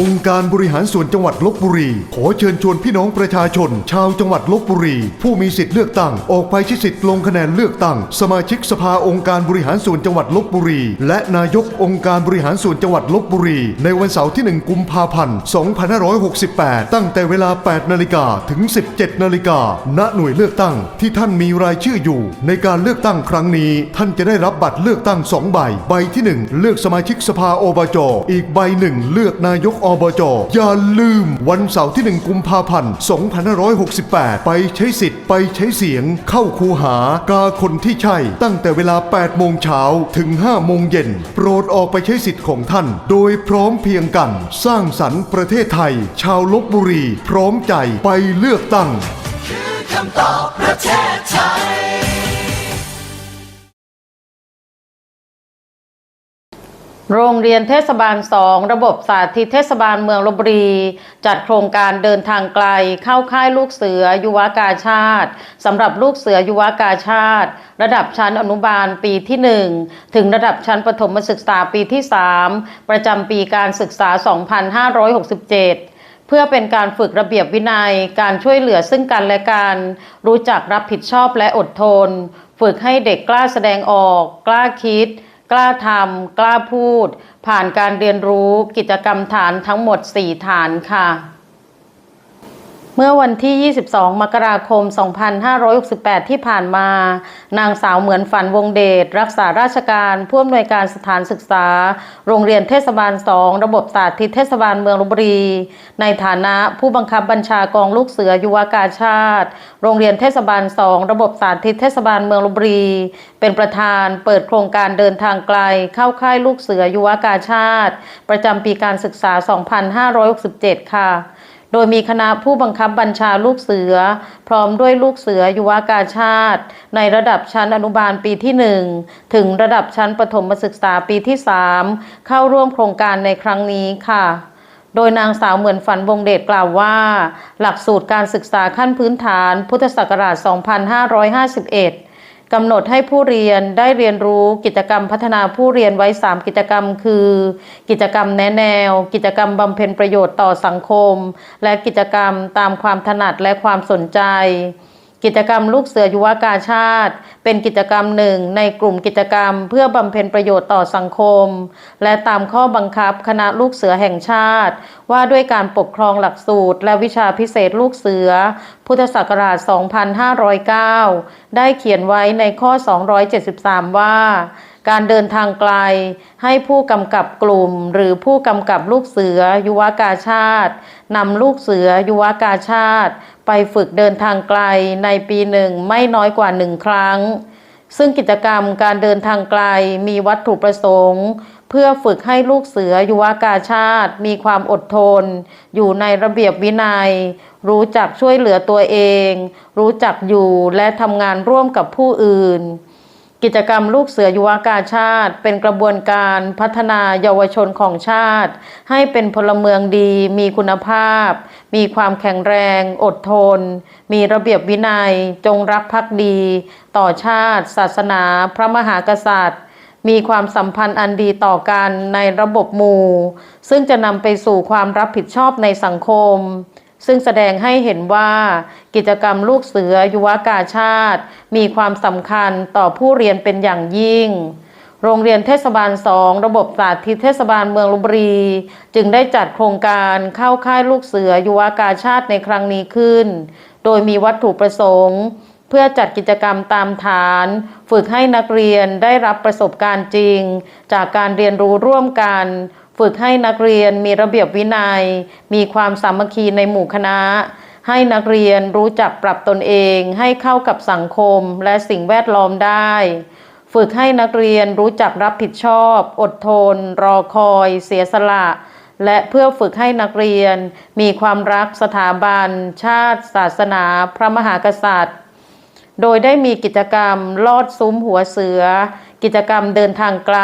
องค์การบริหารส่วนจังหวัดลบบุรี ขอเชิญชวนพี่น้องประชาชน ชาวจังหวัดลบบุรี ผู้มีสิทธิ์เลือกตั้ง ออกไปใช้สิทธิ์ลงคะแนนเลือกตั้ง สมาชิกสภาองค์การบริหารส่วนจังหวัดลบบุรี และนายกองค์การบริหารส่วนจังหวัดลบบุรี ในวันเสาร์ที่ 1 กุมภาพันธ์ 2568 ตั้งแต่เวลา 8 นาฬิกาถึง 17 นาฬิกา ณ หน่วยเลือกตั้งที่ท่านมีรายชื่ออยู่ ในการเลือกตั้งครั้งนี้ ท่านจะได้รับบัตรเลือกตั้ง2ใบ ใบที่ 1 เลือกสมาชิกสภาอบจ อีกใบหนึ่งเลือกนายกอบจอย่าลืม วันเสาร์ที่ 1 กุมภาพันธ์ 2568 ไปใช้สิทธิ์ไปใช้เสียง เข้าคูหากาคนที่ใช่ ตั้งแต่เวลา 8 โมงเช้าถึง 5 โมงเย็น โปรดออกไปใช้สิทธิ์ของท่าน โดยพร้อมเพียงกัน สร้างสรรค์ประเทศไทย ชาวลบบุรี พร้อมใจไปเลือกตั้งคำตอบประเทศไทย โรงเรียนเทศบาล 2 ระบบสาธิตเทศบาลเมืองลบบุรี จัดโครงการเดินทางไกล เข้าค่ายลูกเสือยุวกาชาติสำหรับลูกเสือยุวกาชาติ ระดับชั้นอนุบาลปีที่ 1 ถึงระดับชั้นประถมศึกษาปีที่ 3 ประจำปีการศึกษา 2567เพื่อเป็นการฝึกระเบียบวินัย การช่วยเหลือซึ่งกันและกัน รู้จักรับผิดชอบและอดทน ฝึกให้เด็กกล้าแสดงออก กล้าคิด กล้าทำกล้าพูด ผ่านการเรียนรู้กิจกรรมฐานทั้งหมด 4 ฐานค่ะ เมื่อวันที่ 22 มกราคม 2568 ที่ผ่านมา นางสาวเหมือนฝันวงเดช รักษาราชการผู้อำนวยการสถานศึกษา โรงเรียนเทศบาล 2 ระบบสาธิตเทศบาลเมืองลบบุรี ในฐานะผู้บังคับบัญชากองลูกเสือยุวกาชาติ โรงเรียนเทศบาล 2 ระบบสาธิตเทศบาลเมืองลบบุรี เป็นประธานเปิดโครงการเดินทางไกล เข้าค่ายลูกเสือยุวกาชาติ ประจำปีการศึกษา 2567 ค่ะ ดยมีคณะผู้บังคับบัญชาลูกเสือ พร้อมด้วยลูกเสือยุวากาชาติ ในระดับชั้นอนุบาลปีที่ 1 ถึงระดับชั้นประถมศึกษาปีที่ 3 เข้าร่วมโครงการในครั้งนี้ค่ะโดยนางสาวเหมือนฝันวงเดชกล่าวว่า หลักสูตรการศึกษาขั้นพื้นฐานพุทธศักราช 2551 กำหนดให้ผู้เรียนได้เรียนรู้กิจกรรมพัฒนาผู้เรียนไว้ 3 กิจกรรม คือ กิจกรรมแนะแนว กิจกรรมบำเพ็ญประโยชน์ต่อสังคม และกิจกรรมตามความถนัดและความสนใจ กิจกรรมลูกเสือยุวกาชาติ เป็นกิจกรรมหนึ่งในกลุ่มกิจกรรม เพื่อบำเพ็ญประโยชน์ต่อสังคม และตามข้อบังคับคณะลูกเสือแห่งชาติ ว่าด้วยการปกครองหลักสูตร และวิชาพิเศษลูกเสือ พุทธศักราช 2509 ได้เขียนไว้ในข้อ 273 ว่า การเดินทางไกล ให้ผู้กำกับกลุ่ม หรือผู้กำกับลูกเสือ ยุวกาชาตินำลูกเสือ ยุวกาชาติ ไปฝึกเดินทางไกลในปีหนึ่งไม่น้อยกว่าหนึ่งครั้ง ซึ่งกิจกรรมการเดินทางไกลมีวัตถุประสงค์ เพื่อฝึกให้ลูกเสือยุวกาชาติ มีความอดทน อยู่ในระเบียบวินัย รู้จักช่วยเหลือตัวเอง รู้จักอยู่และทำงานร่วมกับผู้อื่น กิจกรรมลูกเสือยุวกาชาติ เป็นกระบวนการพัฒนาเยาวชนของชาติ ให้เป็นพลเมืองดี มีคุณภาพ มีความแข็งแรง อดทน มีระเบียบวินัย จงรักภักดี ต่อชาติ ศาสนา พระมหากษัตริย์ มีความสัมพันธ์อันดีต่อกันในระบบหมู่ ซึ่งจะนำไปสู่ความรับผิดชอบในสังคม ซึ่งแสดงให้เห็นว่ากิจกรรมลูกเสือยุวกาชาติ มีความสำคัญต่อผู้เรียนเป็นอย่างยิ่ง โรงเรียนเทศบาล2ระบบสาธิตเทศบาลเมืองลบบุรี จึงได้จัดโครงการเข้าค่ายลูกเสือยุวกาชาติในครั้งนี้ขึ้น โดยมีวัตถุประสงค์ เพื่อจัดกิจกรรมตามฐาน ฝึกให้นักเรียนได้รับประสบการณ์จริง จากการเรียนรู้ร่วมกัน ฝึกให้นักเรียนมีระเบียบวินัย มีความสามัคคีในหมู่คณะ ให้นักเรียนรู้จักปรับตนเอง ให้เข้ากับสังคมและสิ่งแวดล้อมได้ ฝึกให้นักเรียนรู้จักรับผิดชอบ อดทน รอคอย เสียสละ และเพื่อฝึกให้นักเรียน มีความรักสถาบัน ชาติ ศาสนา พระมหากษัตริย์ โดยได้มีกิจกรรมลอดซุ้มหัวเสือ กิจกรรมเดินทางไกล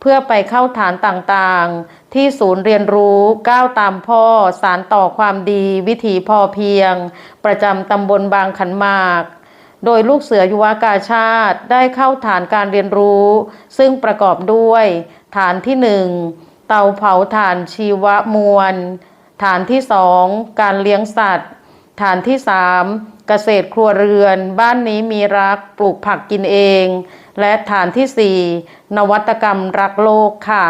เพื่อไปเข้าฐานต่างๆ ที่ศูนย์เรียนรู้ก้าวตามพ่อสารต่อความดีวิถีพอเพียง ประจำตำบลบางขันหมาก โดยลูกเสือยุวากาชาติได้เข้าฐานการเรียนรู้ ซึ่งประกอบด้วย ฐานที่หนึ่งเตาเผาถ่านชีวมวล ฐานที่สองการเลี้ยงสัตว์ ฐานที่สามเกษตรครัวเรือน บ้านนี้มีรักปลูกผักกินเอง และฐานที่สี่นวัตกรรมรักโลกค่ะ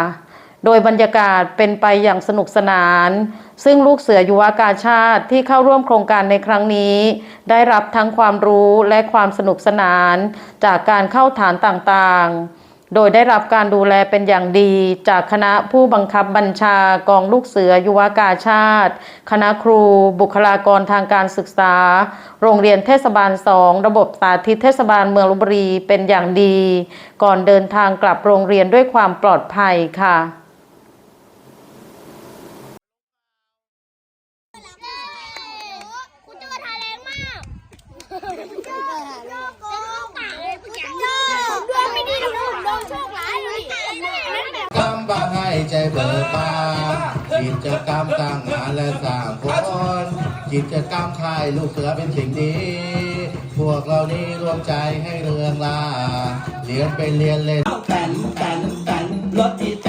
โดยบรรยากาศเป็นไปอย่างสนุกสนาน ซึ่งลูกเสือยุวากาชาติที่เข้าร่วมโครงการในครั้งนี้ ได้รับทั้งความรู้และความสนุกสนานจากการเข้าฐานต่างๆ โดยได้รับการดูแลเป็นอย่างดี จากคณะผู้บังคับบัญชากองลูกเสือยุวกาชาติ คณะครู บุคลากรทางการศึกษา โรงเรียนเทศบาลสองระบบสาธิตเทศบาลเมืองลบบุรีเป็นอย่างดี ก่อนเดินทางกลับโรงเรียนด้วยความปลอดภัยค่ะ คุณจะมาทาแรงมากโยกโกงต่างเลยคุณจะโยกดวงไม่ดีหรอกผมโดนโชคร้ายเลยนั่นแบบ กำบัง ใจเบิกบานกิจกรรมสร้างงานและสร้างคนกิจกรรมค่ายลูกเสือเป็นสิ่งดี พวกเรานี้รวมใจให้เรืองลาเรียนไปเรียนเล่นแตนแตนแตนรถอี